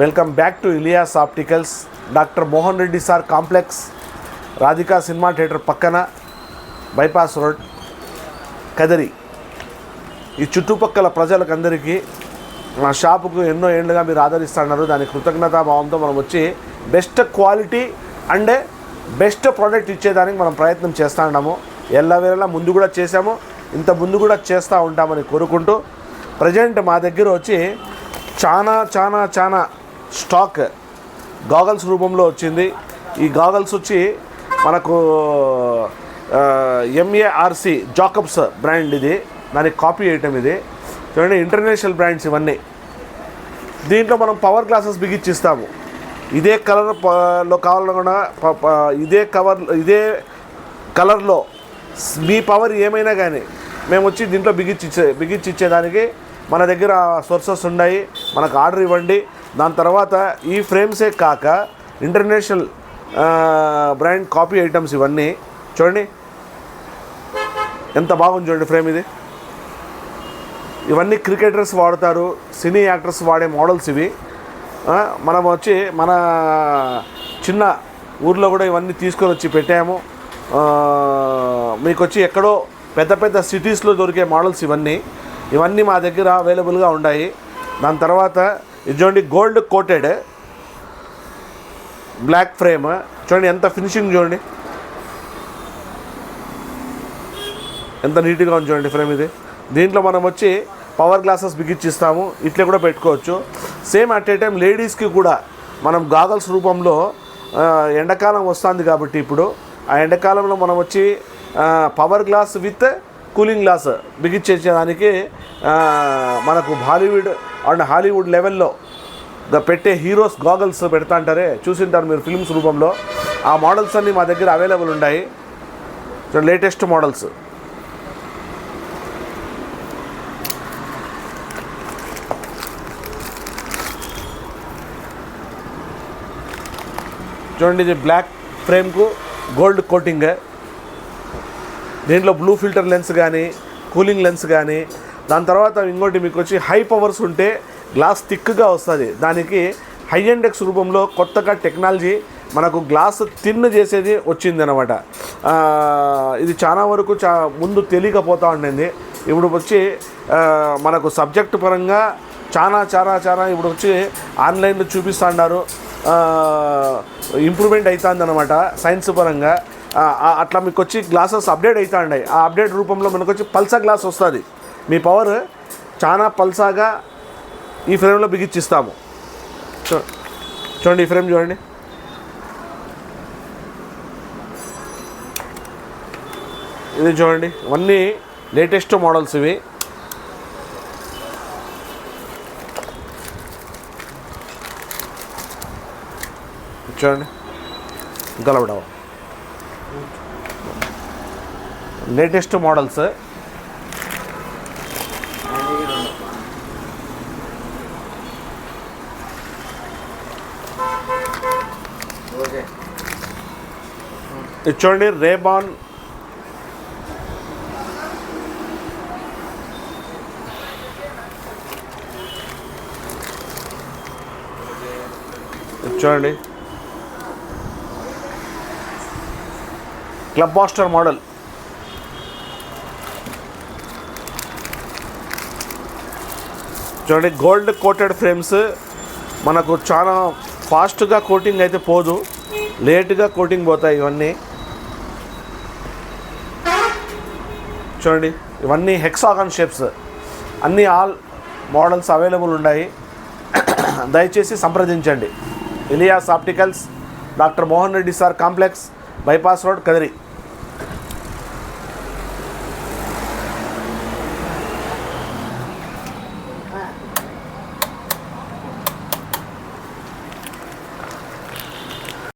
Welcome back to Ilyas opticals. Doctor Mohan Reddy sir complex. Radhika cinema theatre పక్కన bypass road Kadiri. ఈ చుట్టుపక్కల ప్రజలకందరికీ మా షాపుకు ఎన్నో ఏళ్ళుగా మీరు ఆదరిస్తున్నారు. దాని కృతజ్ఞతాభావంతో మనం వచ్చి best quality and best product ఇచ్చేదానికి మనం ప్రయత్నం చేస్తూ ఉన్నాము. ఎల్లవేళలా ముందు కూడా చేసాము ఇంత ముందు కూడా చేస్తూ ఉంటామని కోరుకుంటూ ప్రజెంట్ మా దగ్గర వచ్చి చాలా చాలా చాలా స్టాక్ గాగల్స్ రూపంలో వచ్చింది. ఈ గాగల్స్ వచ్చి మనకు ఎంఏఆర్సి జాకబ్స్ బ్రాండ్ ఇది. దానికి కాపీ ఐటమ్ ఇది. చూడండి ఇంటర్నేషనల్ బ్రాండ్స్ ఇవన్నీ. దీంట్లో మనం పవర్ గ్లాసెస్ బిగిచ్చిస్తాము ఇదే కలర్లో కావాలన్నా ఇదే కవర్ ఇదే కలర్లో మీ పవర్ ఏమైనా కానీ మేము వచ్చి దీంట్లో బిగించిచ్చే బిగించిచ్చేదానికి మన దగ్గర సోర్సెస్ ఉన్నాయి. మనకు ఆర్డర్ ఇవ్వండి. దాని తర్వాత ఈ ఫ్రేమ్సే కాక ఇంటర్నేషనల్ బ్రాండ్ కాపీ ఐటమ్స్ ఇవన్నీ. చూడండి. ఎంత బాగుంది చూడండి ఫ్రేమ్ ఇది. ఇవన్నీ క్రికెటర్స్ వాడతారు సినీ యాక్టర్స్ వాడే మోడల్స్ ఇవి. మనం వచ్చి మన చిన్న ఊర్లో కూడా ఇవన్నీ తీసుకొని వచ్చి పెట్టాము. మీకు వచ్చి ఎక్కడో పెద్ద పెద్ద సిటీస్లో దొరికే మోడల్స్ ఇవన్నీ. ఇవన్నీ మా దగ్గర అవైలబుల్గా ఉన్నాయి దాని తర్వాత ఇది చూడండి గోల్డ్ కోటెడ్ బ్లాక్ ఫ్రేమ్ చూడండి ఎంత ఫినిషింగ్ చూడండి. ఎంత నీట్గా ఉంది చూడండి ఫ్రేమ్ ఇది. దీంట్లో మనం వచ్చి పవర్ గ్లాసెస్ బిగించిస్తాము. ఇట్లా కూడా పెట్టుకోవచ్చు. సేమ్ అట్ ఏ టైం లేడీస్కి కూడా మనం గాగల్స్ రూపంలో ఎండాకాలం వస్తుంది కాబట్టి ఇప్పుడు ఆ ఎండాకాలంలో మనం వచ్చి power glass with cooling glass బిగించేసేదానికి మనకు బాలీవుడ్ అండ్ హాలీవుడ్ లెవెల్లో పెట్టే హీరోస్ గాగల్స్ పెడతా అంటారే. చూసింటారు మీరు ఫిల్మ్స్ రూపంలో. ఆ మోడల్స్ అన్నీ మా దగ్గర అవైలబుల్ ఉన్నాయి. Latest models. చూడండి ఇది బ్లాక్ ఫ్రేమ్కు గోల్డ్ కోటింగ్. దీంట్లో బ్లూ ఫిల్టర్ లెన్స్ కానీ కూలింగ్ లెన్స్ కానీ దాని తర్వాత ఇంకోటి మీకు వచ్చి హై పవర్స్ ఉంటే గ్లాస్ థిక్గా వస్తుంది. దానికి హై ఇండెక్స్ రూపంలో కొత్తగా టెక్నాలజీ మనకు గ్లాస్ తిన్ చేసేది వచ్చింది అనమాట ఇది చాలా వరకు చా ముందు తెలియకపోతూ ఉండింది. ఇప్పుడు వచ్చి మనకు సబ్జెక్ట్ పరంగా చాలా చాలా చాలా ఇప్పుడు వచ్చి ఆన్లైన్లో చూపిస్తున్నారు ఇంప్రూవ్మెంట్ అవుతుంది అనమాట సైన్స్ పరంగా. అట్లా మీకు వచ్చి గ్లాసెస్ అప్డేట్ అవుతా ఉన్నాయి ఆ అప్డేట్ రూపంలో మనకు వచ్చి పల్సా గ్లాస్ వస్తుంది. మీ పవర్ చాలా పల్సాగా ఈ ఫ్రేమ్లో బిగిచ్చిస్తాము చూ చూడండి ఈ ఫ్రేమ్ చూడండి. ఇది చూడండి. ఇవన్నీ లేటెస్ట్ మోడల్స్ ఇవి. చూడండి. గలవడవ లేటెస్ట్ మోడల్స్ ఓకే ఇది చూడండి రేబాన్ ఇది చూడండి క్లబ్ మాస్టర్ మోడల్ చూడండి గోల్డ్ కోటెడ్ ఫ్రేమ్స్ మనకు చాలా ఫాస్ట్గా కోటింగ్ అయితే పోదు. లేట్గా కోటింగ్ పోతాయి ఇవన్నీ. చూడండి ఇవన్నీ హెక్సాగన్ షేప్స్ అన్నీ ఆల్ మోడల్స్ అవైలబుల్ ఉన్నాయి. దయచేసి సంప్రదించండి. Ilyas opticals doctor Mohan Reddy sir complex bypass road Kadiri